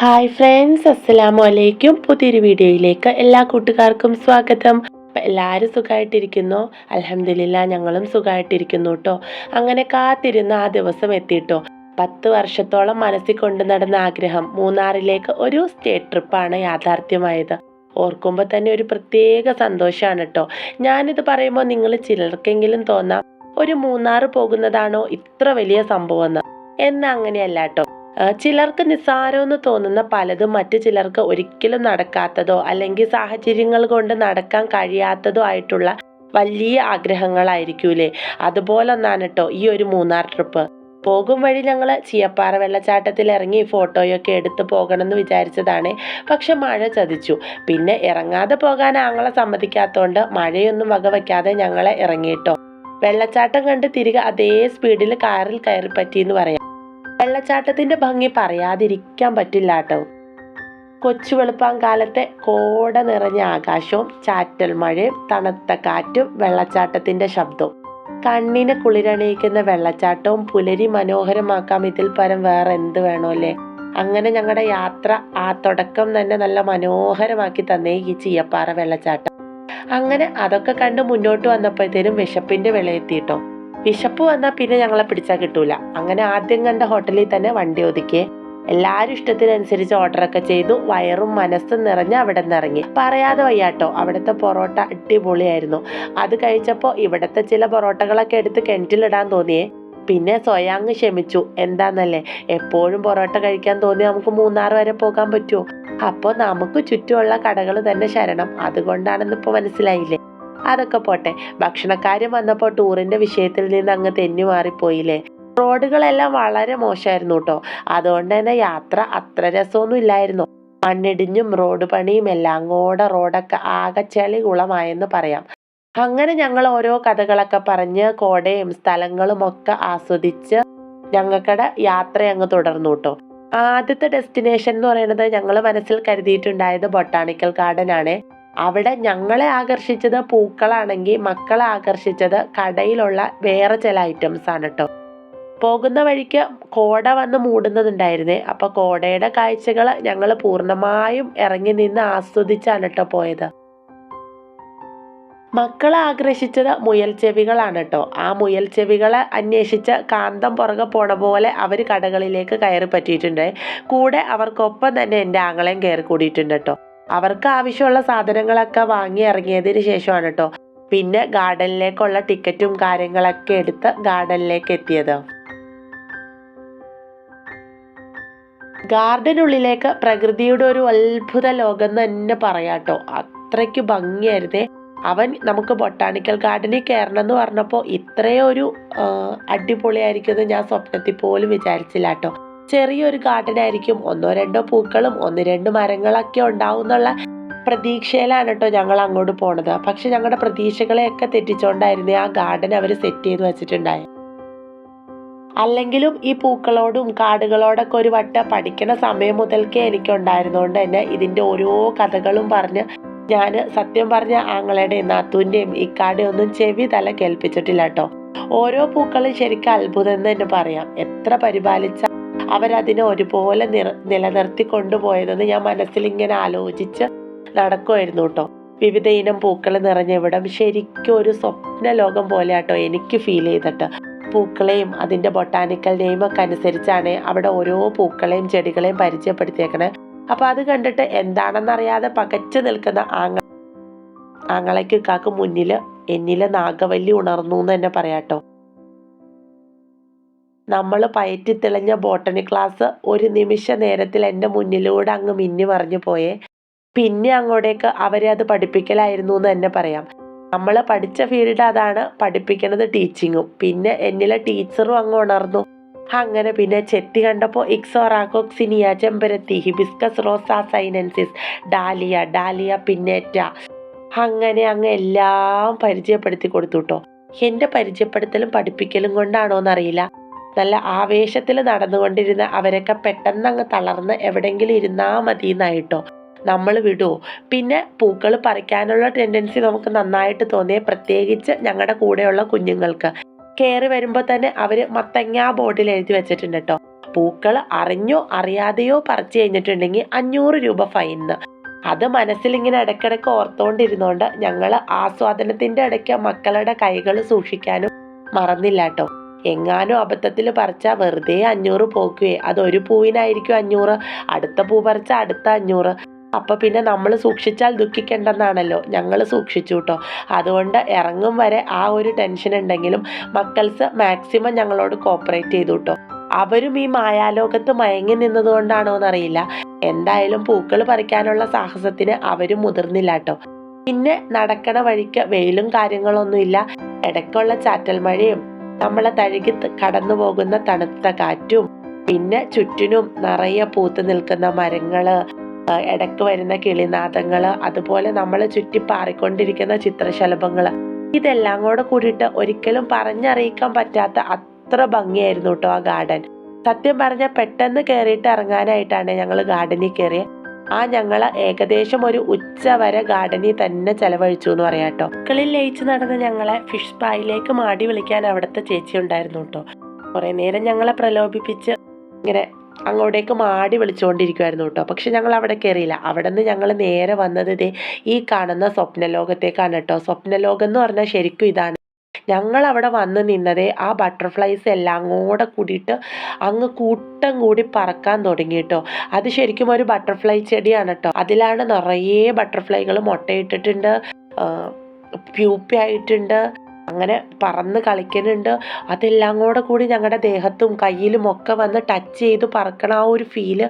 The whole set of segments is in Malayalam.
ഹായ് ഫ്രണ്ട്സ് അസ്സലാമു അലൈക്കും പുതിയൊരു വീഡിയോയിലേക്ക് എല്ലാ കൂട്ടുകാർക്കും സ്വാഗതം. എല്ലാവരും സുഖമായിട്ടിരിക്കുന്നു അലഹമില്ല ഞങ്ങളും സുഖമായിട്ടിരിക്കുന്നു കേട്ടോ അങ്ങനെ കാത്തിരുന്ന ആ ദിവസം എത്തിയിട്ടോ പത്ത് വർഷത്തോളം മനസ്സിൽ കൊണ്ടു നടന്ന ആഗ്രഹം മൂന്നാറിലേക്ക് ഒരു സ്റ്റേറ്റ് ട്രിപ്പാണ് യാഥാർത്ഥ്യമായത്. ഓർക്കുമ്പോൾ തന്നെ ഒരു പ്രത്യേക സന്തോഷമാണ് കേട്ടോ ഞാനിത് പറയുമ്പോൾ നിങ്ങൾ ചിലർക്കെങ്കിലും തോന്നാം ഒരു മൂന്നാർ പോകുന്നതാണോ ഇത്ര വലിയ സംഭവം എന്ന്. എന്നാ അങ്ങനെയല്ല കേട്ടോ ചിലർക്ക് നിസ്സാരമെന്ന് തോന്നുന്ന പലതും മറ്റു ചിലർക്ക് ഒരിക്കലും നടക്കാത്തതോ അല്ലെങ്കിൽ സാഹചര്യങ്ങൾ കൊണ്ട് നടക്കാൻ കഴിയാത്തതോ ആയിട്ടുള്ള വലിയ ആഗ്രഹങ്ങളായിരിക്കൂലേ? അതുപോലെ ഒന്നാണ് കേട്ടോ ഈ ഒരു മൂന്നാർ ട്രിപ്പ്. പോകും വഴി ഞങ്ങൾ ചീയപ്പാറ വെള്ളച്ചാട്ടത്തിൽ ഇറങ്ങി ഫോട്ടോയൊക്കെ എടുത്ത് പോകണമെന്ന് വിചാരിച്ചതാണ്. പക്ഷെ മഴ ചതിച്ചു. പിന്നെ ഇറങ്ങാതെ പോകാൻ ആങ്ങളെ സമ്മതിക്കാത്തതുകൊണ്ട് മഴയൊന്നും വകവയ്ക്കാതെ ഞങ്ങളെ ഇറങ്ങിയിട്ടോ വെള്ളച്ചാട്ടം കണ്ട് തിരികെ അതേ സ്പീഡിൽ കാറിൽ കയറി പറ്റിയെന്ന് പറയാം. വെള്ളച്ചാട്ടത്തിന്റെ ഭംഗി പറയാതിരിക്കാൻ പറ്റില്ല കേട്ടോ. കൊച്ചു വെളുപ്പാങ്കാലത്തെ കോട നിറഞ്ഞ ആകാശവും ചാറ്റൽ മഴയും തണുത്ത കാറ്റും വെള്ളച്ചാട്ടത്തിന്റെ ശബ്ദവും. കണ്ണിനെ കുളിരണിയിക്കുന്ന വെള്ളച്ചാട്ടവും പുലരി മനോഹരമാക്കാം. ഇതിൽ പരം വേറെ എന്ത് വേണോ അല്ലേ അങ്ങനെ ഞങ്ങളുടെ യാത്ര ആ തുടക്കം തന്നെ നല്ല മനോഹരമാക്കി തന്നേ ഈ ചീയപ്പാറ വെള്ളച്ചാട്ടം. അങ്ങനെ അതൊക്കെ കണ്ട് മുന്നോട്ട് വന്നപ്പോഴത്തേനും വിശപ്പിന്റെ വിളയെത്തിയിട്ടോ വിശപ്പ് വന്നാൽ പിന്നെ ഞങ്ങളെ പിടിച്ചാൽ കിട്ടൂല. അങ്ങനെ ആദ്യം കണ്ട ഹോട്ടലിൽ തന്നെ വണ്ടി ഒതുക്കിയേ എല്ലാവരും ഇഷ്ടത്തിനനുസരിച്ച് ഓർഡറൊക്കെ ചെയ്തു. വയറും മനസ്സും നിറഞ്ഞ് അവിടെ നിന്ന് ഇറങ്ങി. പറയാതെ വയ്യാട്ടോ. അവിടുത്തെ പൊറോട്ട അടിപൊളിയായിരുന്നു. അത് കഴിച്ചപ്പോൾ ഇവിടുത്തെ ചില പൊറോട്ടകളൊക്കെ എടുത്ത് കിണറ്റിലിടാൻ തോന്നിയേ. പിന്നെ സ്വയാങ് ക്ഷമിച്ചു. എന്താന്നല്ലേ? എപ്പോഴും പൊറോട്ട കഴിക്കാൻ തോന്നി നമുക്ക് മൂന്നാർ വരെ പോകാൻ പറ്റുമോ അപ്പോൾ നമുക്ക് ചുറ്റുമുള്ള കടകൾ തന്നെ ശരണം. അതുകൊണ്ടാണെന്ന് ഇപ്പോൾ മനസ്സിലായില്ലേ? അതൊക്കെ പോട്ടെ. ഭക്ഷണക്കാര്യം വന്നപ്പോൾ ടൂറിന്റെ വിഷയത്തിൽ നിന്ന് അങ്ങ് തെന്നി മാറിപ്പോയില്ലേ? റോഡുകളെല്ലാം വളരെ മോശമായിരുന്നു കേട്ടോ. അതുകൊണ്ട് തന്നെ യാത്ര അത്ര രസമൊന്നും ഇല്ലായിരുന്നു. മണ്ണിടിഞ്ഞും റോഡ് പണിയും എല്ലാം കൂടെ റോഡൊക്കെ ആകെ ചെളി കുളമായെന്ന് പറയാം. അങ്ങനെ ഞങ്ങൾ ഓരോ കഥകളൊക്കെ പറഞ്ഞ് കോടയും സ്ഥലങ്ങളും ഒക്കെ ആസ്വദിച്ച് ഞങ്ങൾക്കടെ യാത്ര അങ്ങ് തുടർന്നു കേട്ടോ. ആദ്യത്തെ ഡെസ്റ്റിനേഷൻ എന്ന് പറയുന്നത് ഞങ്ങൾ മനസ്സിൽ കരുതിയിട്ടുണ്ടായത് ബൊട്ടാണിക്കൽ ഗാർഡൻ ആണ്. അവിടെ ഞങ്ങളെ ആകർഷിച്ചത് പൂക്കളാണെങ്കിൽ മക്കളെ ആകർഷിച്ചത് കടയിലുള്ള വേറെ ചില ഐറ്റംസ് ആണ് കേട്ടോ പോകുന്ന വഴിക്ക് കോട വന്ന് മൂടുന്നതുണ്ടായിരുന്നേ. അപ്പൊ കോടയുടെ കാഴ്ചകൾ ഞങ്ങൾ പൂർണമായും ഇറങ്ങി നിന്ന് ആസ്വദിച്ചാണ് കേട്ടോ പോയത്. മക്കളെ ആകർഷിച്ചത് മുയൽ ചെവികളാണ് കേട്ടോ ആ മുയൽ ചെവികളെ അന്വേഷിച്ച് കാന്തം പുറകെ പോണ പോലെ അവർ കടകളിലേക്ക് കയറി പറ്റിയിട്ടുണ്ട്. കൂടെ അവർക്കൊപ്പം തന്നെ എന്റെ ആങ്ങളെയും കയറി കൂടിയിട്ടുണ്ട് കേട്ടോ അവർക്ക് ആവശ്യമുള്ള സാധനങ്ങളൊക്കെ വാങ്ങി ഇറങ്ങിയതിന് ശേഷമാണ് കേട്ടോ പിന്നെ ഗാർഡനിലേക്കുള്ള ടിക്കറ്റും കാര്യങ്ങളൊക്കെ എടുത്ത് ഗാർഡനിലേക്ക് എത്തിയത്. ഗാർഡനുള്ളിലേക്ക് പ്രകൃതിയുടെ ഒരു അത്ഭുത ലോകം തന്നെ പറയാട്ടോ അത്രയ്ക്ക് ഭംഗിയായിരുന്നേ. അവൻ നമുക്ക് ബൊട്ടാണിക്കൽ ഗാർഡനിൽ കയറണം എന്ന് പറഞ്ഞപ്പോൾ ഇത്രയും ഒരു അടിപൊളിയായിരിക്കുമെന്ന് ഞാൻ സ്വപ്നത്തിൽ പോലും വിചാരിച്ചില്ല കേട്ടോ ചെറിയൊരു ഗാർഡൻ ആയിരിക്കും ഒന്നോ രണ്ടോ പൂക്കളും ഒന്ന് രണ്ട് മരങ്ങളൊക്കെ ഉണ്ടാവും എന്നുള്ള പ്രതീക്ഷയിലാണ് കേട്ടോ ഞങ്ങൾ അങ്ങോട്ട് പോണത്. പക്ഷെ ഞങ്ങളുടെ പ്രതീക്ഷകളെയൊക്കെ തെറ്റിച്ചോണ്ടായിരുന്നു ആ ഗാർഡൻ അവർ സെറ്റ് ചെയ്ത് വെച്ചിട്ടുണ്ടായത്. അല്ലെങ്കിലും ഈ പൂക്കളോടും കാടുകളോടൊക്കെ ഒരു വട്ടം പഠിക്കണ സമയം മുതൽക്കേ എനിക്കുണ്ടായിരുന്നുകൊണ്ട് തന്നെ ഇതിന്റെ ഓരോ കഥകളും പറഞ്ഞ് ഞാൻ സത്യം പറഞ്ഞ ആങ്ങളയുടെയും നാത്തൂന്റെയും ഇക്കാടെയും ഒന്നും ചെവി തല കേൾപ്പിച്ചിട്ടില്ല കേട്ടോ. ഓരോ പൂക്കളും ശരിക്കും അത്ഭുതം എന്ന് തന്നെ പറയാം. എത്ര പരിപാലിച്ച അവരതിനെ ഒരുപോലെ നിർ നിലനിർത്തി കൊണ്ടുപോയതെന്ന് ഞാൻ മനസ്സിൽ ഇങ്ങനെ ആലോചിച്ച് നടക്കുമായിരുന്നു കേട്ടോ. വിവിധ ഇനം പൂക്കൾ നിറഞ്ഞ ഇവിടം ശരിക്കും ഒരു സ്വപ്ന ലോകം പോലെ കേട്ടോ എനിക്ക് ഫീൽ ചെയ്തിട്ട്. പൂക്കളെയും അതിന്റെ ബൊട്ടാനിക്കൽ നെയിമൊക്കെ അനുസരിച്ചാണ് അവിടെ ഓരോ പൂക്കളെയും ചെടികളെയും പരിചയപ്പെടുത്തിയേക്കണേ. അപ്പോൾ അത് കണ്ടിട്ട് എന്താണെന്നറിയാതെ പകച്ചു നിൽക്കുന്ന ആങ്ങ ആങ്ങളയ്ക്ക് കാക്ക് മുന്നിൽ എന്നിലെ നാഗവല്ലി ഉണർന്നു എന്ന് തന്നെ പറയാട്ടോ നമ്മൾ പയറ്റി തെളിഞ്ഞ ബോട്ടണി ക്ലാസ് ഒരു നിമിഷ നേരത്തിൽ എന്റെ മുന്നിലൂടെ അങ്ങ് മിന്നി മറിഞ്ഞു പോയേ. പിന്നെ അങ്ങോട്ടേക്ക് അവരെ അത് പഠിപ്പിക്കലായിരുന്നു എന്ന് തന്നെ പറയാം. നമ്മൾ പഠിച്ച ഫീൽഡ് അതാണ് പഠിപ്പിക്കുന്നത് ടീച്ചിങ്ങും പിന്നെ എന്നിലെ ടീച്ചറും അങ്ങ് ഉണർന്നു. അങ്ങനെ പിന്നെ ചെത്തി കണ്ടപ്പോൾ ഇക്സോറാക്കോക്സിനിയ ചെമ്പരത്തി ഹിബിസ്കസ് റോസാ സൈനൻസിസ് ഡാലിയ ഡാലിയ പിന്നേറ്റ അങ്ങനെ അങ്ങ് എല്ലാം പരിചയപ്പെടുത്തി കൊടുത്തു കേട്ടോ എന്റെ പരിചയപ്പെടുത്തലും പഠിപ്പിക്കലും കൊണ്ടാണോ എന്നറിയില്ല നല്ല ആവേശത്തിൽ നടന്നുകൊണ്ടിരുന്ന അവരൊക്കെ പെട്ടെന്ന് അങ്ങ് തളർന്ന് എവിടെയെങ്കിലും ഇരുന്നാ മതി എന്നായിട്ടോ നമ്മൾ വിടുമോ പിന്നെ പൂക്കൾ പറിക്കാനുള്ള ടെൻഡൻസി നമുക്ക് നന്നായിട്ട് തോന്നിയേ പ്രത്യേകിച്ച് ഞങ്ങളുടെ കൂടെയുള്ള കുഞ്ഞുങ്ങൾക്ക്. കയറി വരുമ്പോൾ തന്നെ അവർ മത്തങ്ങ ബോർഡിൽ എഴുതി വെച്ചിട്ടുണ്ട് കേട്ടോ പൂക്കൾ അറിഞ്ഞോ അറിയാതെയോ പറിച്ചു കഴിഞ്ഞിട്ടുണ്ടെങ്കിൽ അഞ്ഞൂറ് രൂപ ഫൈന്ന് അത് മനസ്സിലിങ്ങനെ ഇടയ്ക്കിടയ്ക്ക് ഓർത്തുകൊണ്ടിരുന്നോണ്ട് ഞങ്ങൾ ആസ്വാദനത്തിന്റെ ഇടയ്ക്ക് മക്കളുടെ കൈകൾ സൂക്ഷിക്കാനും മറന്നില്ല കേട്ടോ എങ്ങാനും അബദ്ധത്തിൽ പറിച്ചാൽ വെറുതെ അഞ്ഞൂറ് പോക്കുവേ. അത് ഒരു പൂവിനായിരിക്കും അഞ്ഞൂറ്. അടുത്ത പൂ പറിച്ചാൽ അടുത്ത അഞ്ഞൂറ്. അപ്പം പിന്നെ നമ്മൾ സൂക്ഷിച്ചാൽ ദുഃഖിക്കേണ്ടെന്നാണല്ലോ. ഞങ്ങൾ സൂക്ഷിച്ചു കേട്ടോ അതുകൊണ്ട് ഇറങ്ങും വരെ ആ ഒരു ടെൻഷൻ ഉണ്ടെങ്കിലും മക്കൾസ് മാക്സിമം ഞങ്ങളോട് കോപ്പറേറ്റ് ചെയ്തു കേട്ടോ അവരും ഈ മായാലോകത്ത് മയങ്ങി നിന്നതുകൊണ്ടാണോ എന്നറിയില്ല എന്തായാലും പൂക്കൾ പറിക്കാനുള്ള സാഹസത്തിന് അവരും മുതിർന്നില്ല കേട്ടോ പിന്നെ നടക്കണ വഴിക്ക് വെയിലും കാര്യങ്ങളൊന്നുമില്ല. ഇടയ്ക്കുള്ള ചാറ്റൽ മഴയും നമ്മളെ തഴുകി കടന്നു പോകുന്ന തണുത്ത കാറ്റും പിന്നെ ചുറ്റിനും നിറയെ പൂത്ത് നിൽക്കുന്ന മരങ്ങൾ ഇടയ്ക്ക് വരുന്ന കിളിനാദങ്ങൾ അതുപോലെ നമ്മളെ ചുറ്റി പാറിക്കൊണ്ടിരിക്കുന്ന ചിത്രശലഭങ്ങൾ ഇതെല്ലാം കൂടെ കൂടിയിട്ട് ഒരിക്കലും പറഞ്ഞറിയിക്കാൻ പറ്റാത്ത അത്ര ഭംഗിയായിരുന്നു കേട്ടോ ആ ഗാർഡൻ. സത്യം പറഞ്ഞാൽ പെട്ടെന്ന് കയറിയിട്ട് ഇറങ്ങാനായിട്ടാണ് ഞങ്ങൾ ഗാർഡനിൽ കയറിയത് ആ ഞങ്ങൾ ഏകദേശം ഒരു ഉച്ച വരെ ഗാർഡനിൽ തന്നെ ചെലവഴിച്ചു എന്ന് പറയാം കേട്ടോ. മക്കളിൽ ലയിച്ച് നടന്ന ഞങ്ങളെ ഫിഷ് പായിലേക്ക് മാടി വിളിക്കാൻ അവിടുത്തെ ചേച്ചി ഉണ്ടായിരുന്നു കേട്ടോ. കുറേ നേരം ഞങ്ങളെ പ്രലോഭിപ്പിച്ച് ഇങ്ങനെ അങ്ങോട്ടേക്ക് മാടി വിളിച്ചുകൊണ്ടിരിക്കുമായിരുന്നു കേട്ടോ. പക്ഷെ ഞങ്ങൾ അവിടെ കയറിയില്ല. അവിടെ നിന്ന് ഞങ്ങൾ നേരെ വന്നത് ഇതേ ഈ കാണുന്ന സ്വപ്നലോകത്തേക്കാണ് കേട്ടോ. സ്വപ്നലോകം എന്ന് പറഞ്ഞാൽ ശരിക്കും ഇതാണ്. ഞങ്ങൾ അവിടെ വന്ന് നിന്നത് ആ ബട്ടർഫ്ലൈസ് എല്ലാം കൂടെ കൂടിയിട്ട് അങ്ങ് കൂട്ടം കൂടി പറക്കാൻ തുടങ്ങി കേട്ടോ അത് ശരിക്കും ഒരു ബട്ടർഫ്ലൈ ചെടിയാണ് കേട്ടോ അതിലാണ് നിറയെ ബട്ടർഫ്ലൈകൾ മുട്ടയിട്ടിട്ടുണ്ട് പ്യൂപ്പി ആയിട്ടുണ്ട് അങ്ങനെ പറന്ന് കളിക്കുന്നുണ്ട്. അതെല്ലാം കൂടെ കൂടി ഞങ്ങളുടെ ദേഹത്തും കയ്യിലും ഒക്കെ വന്ന് ടച്ച് ചെയ്ത് പറക്കണ ആ ഒരു ഫീൽ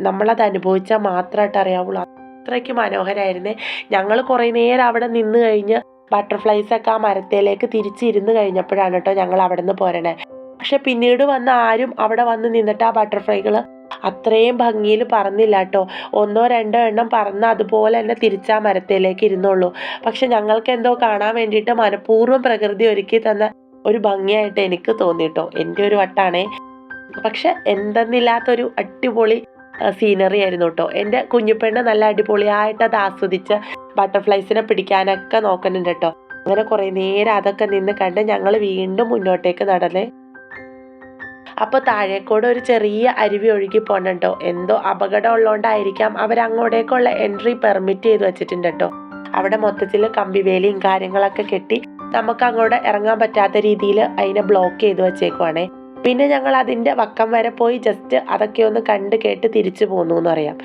നമ്മളത് അനുഭവിച്ചാൽ മാത്രമായിട്ട് അറിയാവുള്ളൂ. അത്രയ്ക്ക് മനോഹരമായിരുന്നേ ഞങ്ങൾ കുറേ നേരം അവിടെ നിന്ന് കഴിഞ്ഞ് ബട്ടർഫ്ലൈസ് ഒക്കെ ആ മരത്തേലേക്ക് തിരിച്ചിരുന്ന് കഴിഞ്ഞപ്പോഴാണ് കേട്ടോ ഞങ്ങൾ അവിടെ നിന്ന് പോരണേ. പക്ഷെ പിന്നീട് വന്ന ആരും അവിടെ വന്ന് നിന്നിട്ട് ആ ബട്ടർഫ്ലൈകൾ അത്രയും ഭംഗിയിൽ പറന്നില്ല കേട്ടോ. ഒന്നോ രണ്ടോ എണ്ണം പറന്ന് അതുപോലെ തന്നെ തിരിച്ചാ മരത്തേലേക്ക് ഇരുന്നുള്ളൂ. പക്ഷെ ഞങ്ങൾക്ക് എന്തോ കാണാൻ വേണ്ടിയിട്ട് മനഃപൂർവം പ്രകൃതി ഒരുക്കി തന്ന ഒരു ഭംഗിയായിട്ട് എനിക്ക് തോന്നിട്ടോ എന്റെ ഒരു വട്ടാണേ. പക്ഷെ എന്തെന്നില്ലാത്തൊരു അടിപൊളി സീനറി ആയിരുന്നു കേട്ടോ. എന്റെ കുഞ്ഞുപെണ്ണ് നല്ല അടിപൊളിയായിട്ട് അത് ആസ്വദിച്ച് ബട്ടർഫ്ലൈസിനെ പിടിക്കാനൊക്കെ നോക്കുന്നുണ്ട് കേട്ടോ. അങ്ങനെ കുറേ നേരം അതൊക്കെ നിന്ന് കണ്ട് ഞങ്ങൾ വീണ്ടും മുന്നോട്ടേക്ക് നടന്നേ അപ്പോൾ താഴേക്കൂടെ ഒരു ചെറിയ അരുവി ഒഴുകി പോണുണ്ടോ എന്തോ അപകടം ഉള്ളതുകൊണ്ടായിരിക്കാം അവർ അങ്ങോട്ടേക്കുള്ള എൻട്രി പെർമിറ്റ് ചെയ്ത് വെച്ചിട്ടുണ്ട് കേട്ടോ. അവിടെ മൊത്തത്തിൽ കമ്പിവേലിയും കാര്യങ്ങളൊക്കെ കെട്ടി നമുക്ക് അങ്ങോട്ട് ഇറങ്ങാൻ പറ്റാത്ത രീതിയിൽ അതിനെ ബ്ലോക്ക് ചെയ്ത് വെച്ചേക്കുവാണേ. പിന്നെ ഞങ്ങൾ അതിന്റെ വക്കം വരെ പോയി ജസ്റ്റ് അതൊക്കെ ഒന്ന് കണ്ട് കേട്ട് തിരിച്ചു പോന്നു എന്നറിയാം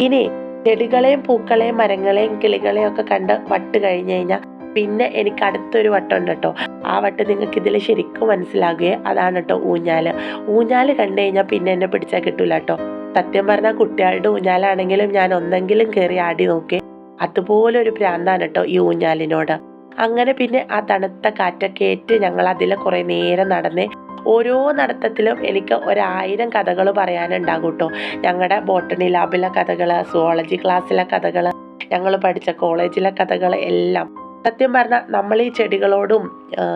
ഇനി ചെടികളെയും പൂക്കളെയും മരങ്ങളെയും കിളികളെയും ഒക്കെ കണ്ട് വട്ട് കഴിഞ്ഞു കഴിഞ്ഞാൽ പിന്നെ എനിക്ക് അടുത്തൊരു വട്ടം ഉണ്ട് കേട്ടോ ആ വട്ട് നിങ്ങൾക്ക് ഇതിൽ ശരിക്കും മനസ്സിലാകുകയെ അതാണ് കേട്ടോ ഊഞ്ഞാൽ. ഊഞ്ഞാൽ കണ്ടു കഴിഞ്ഞാൽ പിന്നെ എന്നെ പിടിച്ചാൽ കിട്ടൂല കേട്ടോ സത്യം പറഞ്ഞാൽ കുട്ടികളുടെ ഊഞ്ഞാലാണെങ്കിലും ഞാൻ ഒന്നെങ്കിലും കയറി ആടി നോക്കി. അതുപോലെ ഒരു ഭ്രാന്താണ് കേട്ടോ ഈ ഊഞ്ഞാലിനോട്. അങ്ങനെ പിന്നെ ആ തണുത്ത കാറ്റൊക്കെ ഏറ്റ് ഞങ്ങൾ അതിൽ കുറേ നേരം നടന്നേ ഓരോ നടത്തത്തിലും എനിക്ക് ഒരായിരം കഥകൾ പറയാനുണ്ടാകും കേട്ടോ ഞങ്ങളുടെ ബോട്ടണി ലാബിലെ കഥകൾ സുവോളജി ക്ലാസ്സിലെ കഥകൾ ഞങ്ങൾ പഠിച്ച കോളേജിലെ കഥകൾ എല്ലാം. സത്യം പറഞ്ഞാൽ നമ്മൾ ഈ ചെടികളോടും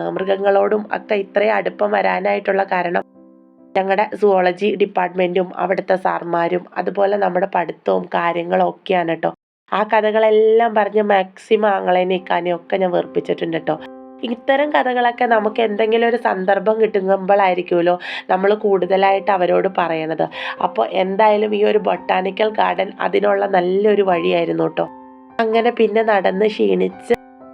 മൃഗങ്ങളോടും ഒക്കെ ഇത്രയും അടുപ്പം വരാനായിട്ടുള്ള കാരണം ഞങ്ങളുടെ സുവോളജി ഡിപ്പാർട്ട്മെന്റും അവിടുത്തെ സാർമാരും അതുപോലെ നമ്മുടെ പഠിത്തവും കാര്യങ്ങളും ഒക്കെയാണ് കേട്ടോ ആ കഥകളെല്ലാം പറഞ്ഞ് മാക്സിമം ആങ്ങളെ നീക്കാനും ഒക്കെ ഞാൻ വെറുപ്പിച്ചിട്ടുണ്ട് കേട്ടോ ഇത്തരം കഥകളൊക്കെ നമുക്ക് എന്തെങ്കിലും ഒരു സന്ദർഭം കിട്ടുമ്പോഴായിരിക്കുമല്ലോ നമ്മൾ കൂടുതലായിട്ട് അവരോട് പറയണത്. അപ്പോൾ എന്തായാലും ഈ ഒരു ബൊട്ടാനിക്കൽ ഗാർഡൻ അതിനുള്ള നല്ലൊരു വഴിയായിരുന്നു കേട്ടോ. അങ്ങനെ പിന്നെ നടന്ന് ക്ഷീണിച്ച്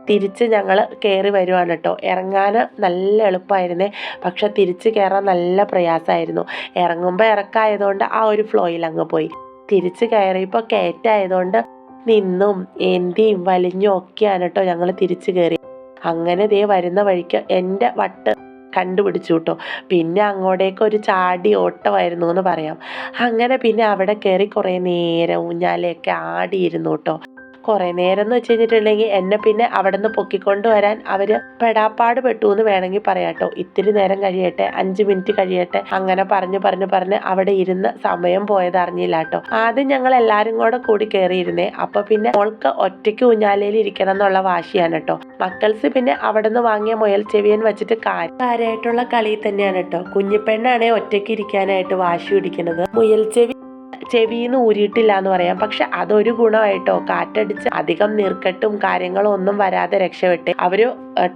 തിരിച്ച് ഞങ്ങൾ കയറി വരുവാണ് കേട്ടോ. ഇറങ്ങാൻ നല്ല എളുപ്പമായിരുന്നേ. പക്ഷെ തിരിച്ച് കയറാൻ നല്ല പ്രയാസമായിരുന്നു. ഇറങ്ങുമ്പോൾ ഇറക്കായതുകൊണ്ട് ആ ഒരു ഫ്ലോയിൽ അങ്ങ് പോയി. തിരിച്ച് കയറിയപ്പോൾ കയറ്റായതുകൊണ്ട് നിന്നും എന്തിയും വലിഞ്ഞും ഒക്കെയാണ് കേട്ടോ ഞങ്ങൾ തിരിച്ച് കയറി. അങ്ങനെ ദേ വരുന്ന വഴിക്ക് എന്റെ വട്ട് കണ്ടുപിടിച്ചു കേട്ടോ. പിന്നെ അങ്ങോട്ടേക്ക് ഒരു ചാടി ഓട്ടമായിരുന്നു എന്ന് പറയാം. അങ്ങനെ പിന്നെ അവിടെ കയറി കുറേ നേരം ഊഞ്ഞാലയൊക്കെ ആടിയിരുന്നു കേട്ടോ. കുറേ നേരം എന്ന് വെച്ച് കഴിഞ്ഞിട്ടുണ്ടെങ്കിൽ എന്നെ പിന്നെ അവിടെ നിന്ന് പൊക്കിക്കൊണ്ട് വരാൻ അവർ പെടാപ്പാട് പെട്ടു എന്ന് വേണമെങ്കിൽ പറയാം കേട്ടോ ഇത്തിരി നേരം കഴിയട്ടെ അഞ്ച് മിനിറ്റ് കഴിയട്ടെ അങ്ങനെ പറഞ്ഞു പറഞ്ഞു പറഞ്ഞ് അവിടെ ഇരുന്ന് സമയം പോയത് അറിഞ്ഞില്ല കേട്ടോ ആദ്യം ഞങ്ങൾ എല്ലാവരും കൂടെ കൂടി കയറിയിരുന്നേ അപ്പൊ പിന്നെ മോൾക്ക് ഒറ്റയ്ക്ക് ഊഞ്ഞാലയിൽ ഇരിക്കണം എന്നുള്ള വാശിയാണ് കേട്ടോ മക്കൾസ് പിന്നെ അവിടെ നിന്ന് വാങ്ങിയ മുയൽ ചെവിയൻ വെച്ചിട്ട് കാര്യമായിട്ടുള്ള കളി തന്നെയാണ് കേട്ടോ കുഞ്ഞിപ്പെണ്ണാണെ ഒറ്റയ്ക്ക് ഇരിക്കാനായിട്ട് വാശി പിടിക്കുന്നത്. മുയൽ ചെവി ചെവിന്ന് ഊരിയിട്ടില്ല എന്ന് പറയാം. പക്ഷെ അതൊരു ഗുണമായിട്ടോ? കാറ്റടിച്ച് അധികം നീർക്കെട്ടും കാര്യങ്ങളും ഒന്നും വരാതെ രക്ഷപ്പെട്ട് അവർ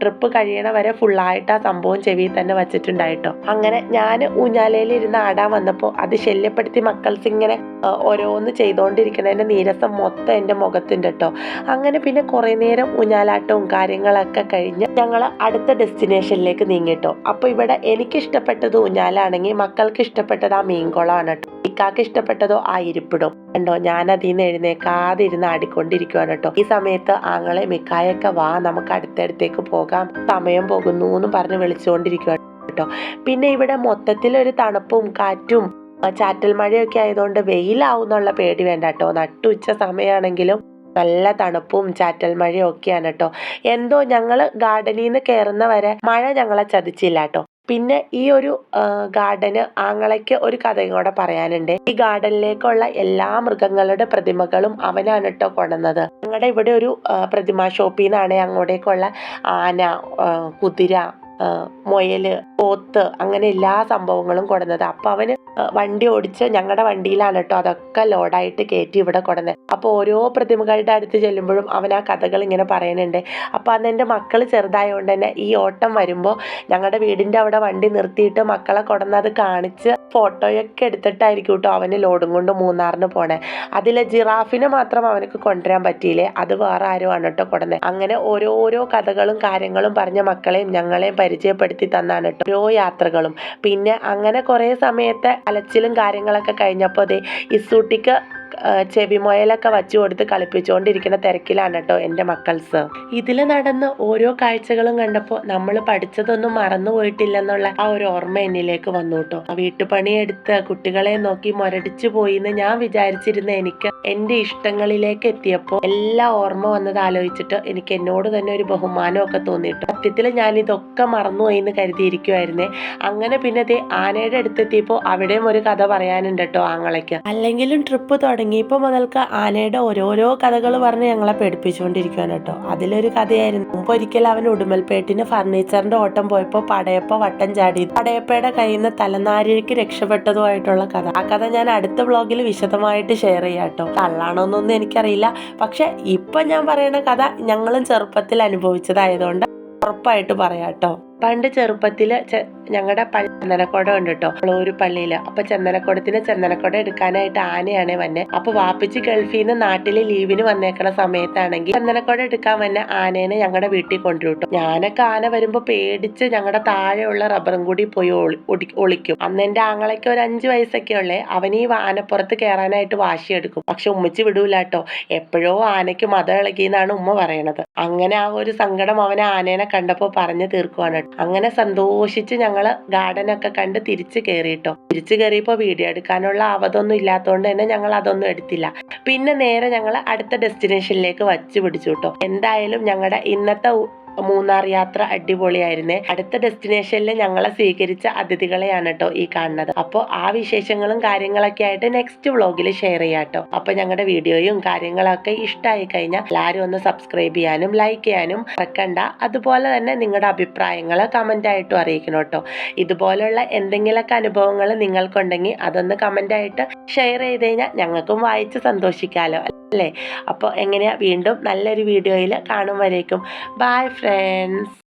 ട്രിപ്പ് കഴിയണ വരെ ഫുള്ളായിട്ട് ആ സംഭവം ചെവിയിൽ തന്നെ വെച്ചിട്ടുണ്ടായിട്ടോ? അങ്ങനെ ഞാൻ ഊഞ്ഞാലയിൽ ഇരുന്ന് ആടാൻ വന്നപ്പോൾ അത് ശല്യപ്പെടുത്തി മക്കൾസ് ഇങ്ങനെ ഓരോന്ന് ചെയ്തുകൊണ്ടിരിക്കണതിന്റെ നീരസം മൊത്തം എന്റെ മുഖത്തിന്റെ കേട്ടോ അങ്ങനെ പിന്നെ കുറേ നേരം ഊഞ്ഞാലാട്ടവും കാര്യങ്ങളൊക്കെ കഴിഞ്ഞ് ഞങ്ങൾ അടുത്ത ഡെസ്റ്റിനേഷനിലേക്ക് നീങ്ങിട്ടോ. അപ്പോൾ ഇവിടെ എനിക്ക് ഇഷ്ടപ്പെട്ടത് ഊഞ്ഞാലാണെങ്കിൽ മക്കൾക്ക് ഇഷ്ടപ്പെട്ടത് ആ മീൻകുളമാണ് കേട്ടോ ഇക്കാക്ക് ഇഷ്ടപ്പെട്ടതോ ആ ഇരിപ്പിടും കണ്ടോ? ഞാൻ അതിൽ നിന്ന് എഴുന്നേക്കാതെ ഇരുന്ന് ആടിക്കൊണ്ടിരിക്കുവാണ് കേട്ടോ. ഈ സമയത്ത് ആങ്ങളെ മിക്കായൊക്കെ വാ നമുക്ക് അടുത്തടുത്തേക്ക് പോകാം. സമയം പോകുന്നു എന്നും പറഞ്ഞ് വിളിച്ചുകൊണ്ടിരിക്കുവാണ് കേട്ടോ. പിന്നെ ഇവിടെ മൊത്തത്തിൽ ഒരു തണുപ്പും കാറ്റും ചാറ്റൽ മഴയൊക്കെ ആയതുകൊണ്ട് വെയിലാവുന്നുള്ള പേടി വേണ്ട കേട്ടോ. നട്ടുച്ച സമയമാണെങ്കിലും നല്ല തണുപ്പും ചാറ്റൽ മഴയും ഒക്കെയാണ് കേട്ടോ. എന്തോ ഞങ്ങൾ ഗാർഡനിൽ നിന്ന് കയറുന്ന വരെ മഴ ഞങ്ങളെ ചതിച്ചില്ല കേട്ടോ. പിന്നെ ഈ ഒരു ഗാർഡന് ആങ്ങളയ്ക്ക് ഒരു കഥയും കൂടെ പറയാനുണ്ട്. ഈ ഗാർഡനിലേക്കുള്ള എല്ലാ മൃഗങ്ങളുടെ പ്രതിമകളും അവനാണ് കേട്ടോ കൊണ്ടുവന്നത്. ഞങ്ങളുടെ ഇവിടെ ഒരു പ്രതിമ ഷോപ്പിൽ നിന്നാണ് അങ്ങോട്ടേക്കുള്ള ആന കുതിര ആ, മുയൽ പോത്ത് അങ്ങനെ എല്ലാ സംഭവങ്ങളും കൊടുന്നത് അപ്പൊ അവന് വണ്ടി ഓടിച്ച് ഞങ്ങളുടെ വണ്ടിയിലാണ് കേട്ടോ അതൊക്കെ ലോഡായിട്ട് കയറ്റി ഇവിടെ കൊടുന്നത് അപ്പോൾ ഓരോ പ്രതിമകളുടെ അടുത്ത് ചെല്ലുമ്പോഴും അവൻ ആ കഥകൾ ഇങ്ങനെ പറയുന്നുണ്ട്. അപ്പോൾ അന്ന് എന്റെ മക്കൾ ചെറുതായതുകൊണ്ട് തന്നെ ഈ ഓട്ടം വരുമ്പോൾ ഞങ്ങളുടെ വീടിന്റെ അവിടെ വണ്ടി നിർത്തിയിട്ട് മക്കളെ കൊടന്നത് കാണിച്ച് ഫോട്ടോയൊക്കെ എടുത്തിട്ടായിരിക്കും കേട്ടോ അവന് ലോഡും കൊണ്ട് മൂന്നാറിന് പോണേ. അതിലെ ജിറാഫിനെ മാത്രം അവനക്ക് കൊണ്ടുവരാൻ പറ്റിയില്ലേ? അത് വേറെ ആരും ആണ് കേട്ടോ കൊടുന്നത് അങ്ങനെ ഓരോരോ കഥകളും കാര്യങ്ങളും പറഞ്ഞ മക്കളെയും ഞങ്ങളെയും പരിചയപ്പെടുത്തി തന്നാണ് കേട്ടോ. ഓരോ യാത്രകളും. പിന്നെ അങ്ങനെ കുറേ സമയത്തെ അലച്ചിലും കാര്യങ്ങളൊക്കെ കഴിഞ്ഞപ്പോൾ ദേ ഇസൂട്ടിക്ക് ചെവിമൊയലൊക്കെ വച്ചു കൊടുത്ത് കളിപ്പിച്ചുകൊണ്ടിരിക്കുന്ന തിരക്കിലാണ് കേട്ടോ എന്റെ മക്കൾസ് ഇതിൽ നടന്ന ഓരോ കാഴ്ചകളും കണ്ടപ്പോൾ നമ്മൾ പഠിച്ചതൊന്നും മറന്നു പോയിട്ടില്ലെന്നുള്ള ആ ഒരു ഓർമ്മ എന്നിലേക്ക് വന്നു കേട്ടോ. വീട്ടുപണിയെടുത്ത് കുട്ടികളെ നോക്കി മുരടിച്ചു പോയി എന്ന് ഞാൻ വിചാരിച്ചിരുന്ന എനിക്ക് എന്റെ ഇഷ്ടങ്ങളിലേക്ക് എത്തിയപ്പോൾ എല്ലാ ഓർമ്മ വന്നത് ആലോചിച്ചിട്ട് എനിക്ക് എന്നോട് തന്നെ ഒരു ബഹുമാനമൊക്കെ തോന്നിയിട്ടു സത്യത്തിൽ ഞാൻ ഇതൊക്കെ മറന്നുപോയി എന്ന് കരുതിയിരിക്കുമായിരുന്നേ അങ്ങനെ പിന്നെ ദേ ആനയുടെ അടുത്തെത്തിയപ്പോൾ അവിടെയും ഒരു കഥ പറയാനുണ്ട് കേട്ടോ ആങ്ങളയ്ക്ക്. അല്ലെങ്കിലും ട്രിപ്പ് തുടങ്ങിയപ്പോൾ മുതൽക്ക് ആനയുടെ ഓരോരോ കഥകൾ പറഞ്ഞ് ഞങ്ങളെ പേടിപ്പിച്ചുകൊണ്ടിരിക്കുകയാണ് കേട്ടോ. അതിലൊരു കഥയായിരുന്നു. മുമ്പ് ഒരിക്കൽ അവൻ ഉടുമൽപേട്ടിന് ഫർണിച്ചറിന്റെ ഓട്ടം പോയപ്പോൾ പടയപ്പ വട്ടം ചാടി. പടയപ്പയുടെ കയ്യിൽ നിന്ന് തലനാരിഴയ്ക്ക് രക്ഷപ്പെട്ടതുമായിട്ടുള്ള കഥ. ആ കഥ ഞാൻ അടുത്ത വ്ളോഗിൽ വിശദമായിട്ട് ഷെയർ ചെയ്യാം കേട്ടോ. കള്ളാണോന്നൊന്നും എനിക്കറിയില്ല. പക്ഷെ ഇപ്പൊ ഞാൻ പറയുന്ന കഥ ഞങ്ങളും ചെറുപ്പത്തിൽ അനുഭവിച്ചതായതുകൊണ്ട് ഉറപ്പായിട്ട് പറയാം കേട്ടോ. പണ്ട് ചെറുപ്പത്തിൽ ഞങ്ങളുടെ പള്ളി ചന്ദനക്കുടം ഉണ്ട് കേട്ടോ ഒരു പള്ളിയിൽ അപ്പൊ ചന്ദനക്കുടത്തിന് ചന്ദനക്കുടം എടുക്കാനായിട്ട് ആനയാണ് വന്നെ. അപ്പൊ വാപ്പിച്ച് ഗൾഫിൽ നിന്ന് നാട്ടിൽ ലീവിന് വന്നേക്കണ സമയത്താണെങ്കിൽ ചന്ദനക്കുടം എടുക്കാൻ വന്ന ആനേനെ ഞങ്ങളുടെ വീട്ടിൽ കൊണ്ടുവിട്ടു. ഞാനൊക്കെ ആന വരുമ്പോ പേടിച്ച് ഞങ്ങളുടെ താഴെയുള്ള റബ്ബറും കൂടി പോയി ഒളി- ഒളിക്കും. അന്ന് എന്റെ ആങ്ങളയ്ക്ക് ഒരു അഞ്ചു വയസ്സൊക്കെ ഉള്ളേ. അവൻ ഈ ആനപ്പുറത്ത് കയറാനായിട്ട് വാശിയെടുക്കും. പക്ഷെ ഉമ്മച്ച് വിടൂല കേട്ടോ എപ്പോഴോ ആനയ്ക്ക് മതം ഇളകിയെന്നാണ് ഉമ്മ പറയണത്. അങ്ങനെ ആ ഒരു സങ്കടം അവൻ ആനേനെ കണ്ടപ്പോൾ പറഞ്ഞു തീർക്കുവാണ് അങ്ങനെ സന്തോഷിച്ച് ഞങ്ങൾ ഗാർഡനൊക്കെ കണ്ട് തിരിച്ചു കയറിയിട്ടോ തിരിച്ചു കയറിയപ്പോൾ വീഡിയോ എടുക്കാനുള്ള അവതൊന്നും ഇല്ലാത്തതുകൊണ്ട് തന്നെ ഞങ്ങൾ അതൊന്നും എടുത്തില്ല. പിന്നെ നേരെ ഞങ്ങൾ അടുത്ത ഡെസ്റ്റിനേഷനിലേക്ക് വച്ച് പിടിച്ചു കേട്ടോ എന്തായാലും ഞങ്ങളുടെ ഇന്നത്തെ മൂന്നാർ യാത്ര അടിപൊളിയായിരുന്നേ. അടുത്ത ഡെസ്റ്റിനേഷനിൽ ഞങ്ങളെ സ്വീകരിച്ച അതിഥികളെയാണ് കേട്ടോ ഈ കാണുന്നത്. അപ്പോൾ ആ വിശേഷങ്ങളും കാര്യങ്ങളൊക്കെ ആയിട്ട് നെക്സ്റ്റ് വ്ളോഗിൽ ഷെയർ ചെയ്യാം കേട്ടോ അപ്പൊ ഞങ്ങളുടെ വീഡിയോയും കാര്യങ്ങളൊക്കെ ഇഷ്ടമായി കഴിഞ്ഞാൽ എല്ലാവരും ഒന്ന് സബ്സ്ക്രൈബ് ചെയ്യാനും ലൈക്ക് ചെയ്യാനും മറക്കണ്ട. അതുപോലെ തന്നെ നിങ്ങളുടെ അഭിപ്രായങ്ങൾ കമന്റ് ആയിട്ടും അറിയിക്കണം കേട്ടോ ഇതുപോലുള്ള എന്തെങ്കിലുമൊക്കെ അനുഭവങ്ങൾ നിങ്ങൾക്കുണ്ടെങ്കിൽ അതൊന്ന് കമന്റ് ആയിട്ട് ഷെയർ ചെയ്ത് കഴിഞ്ഞാൽ ഞങ്ങൾക്കും വായിച്ച് സന്തോഷിക്കാലോ. അല്ലേ? അപ്പോൾ എങ്ങനെയാണ് വീണ്ടും നല്ലൊരു വീഡിയോയിൽ കാണും വരേക്കും. Bye friends